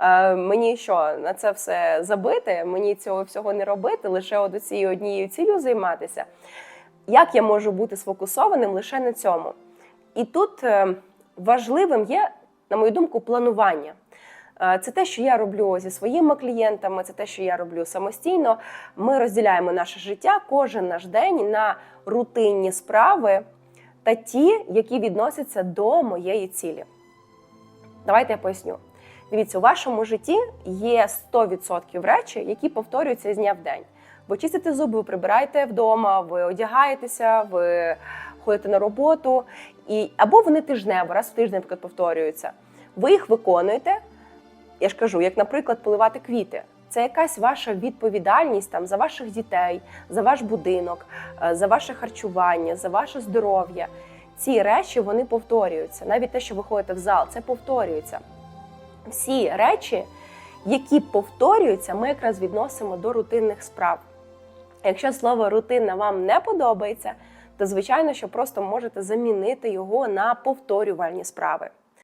Е, мені що на це все забити, мені цього всього не робити, лише от цією однією цілею займатися. Як я можу бути сфокусованим лише на цьому? І тут е, важливим є, на мою думку, планування. Е, Це те, що я роблю зі своїми клієнтами, це те, що я роблю самостійно. Ми розділяємо наше життя кожен наш день на рутинні справи та ті, які відносяться до моєї цілі. Давайте я поясню. Дивіться, у вашому житті є 100% речі, які повторюються з дня в день. Ви чистите зуби, ви прибираєте вдома, ви одягаєтеся, ви ходите на роботу, і або вони тижнево, раз в тиждень, наприклад, повторюються. Ви їх виконуєте. Я ж кажу, як, наприклад, поливати квіти. Це якась ваша відповідальність там за ваших дітей, за ваш будинок, е, за ваше харчування, за ваше здоров'я. Ці речі вони повторюються. Навіть те, що ви ходите в зал, це повторюється. Всі речі, які повторюються, ми якраз відносимо до рутинних справ. Якщо слово рутина вам не подобається, то звичайно, що просто можете замінити його на повторювальні справи.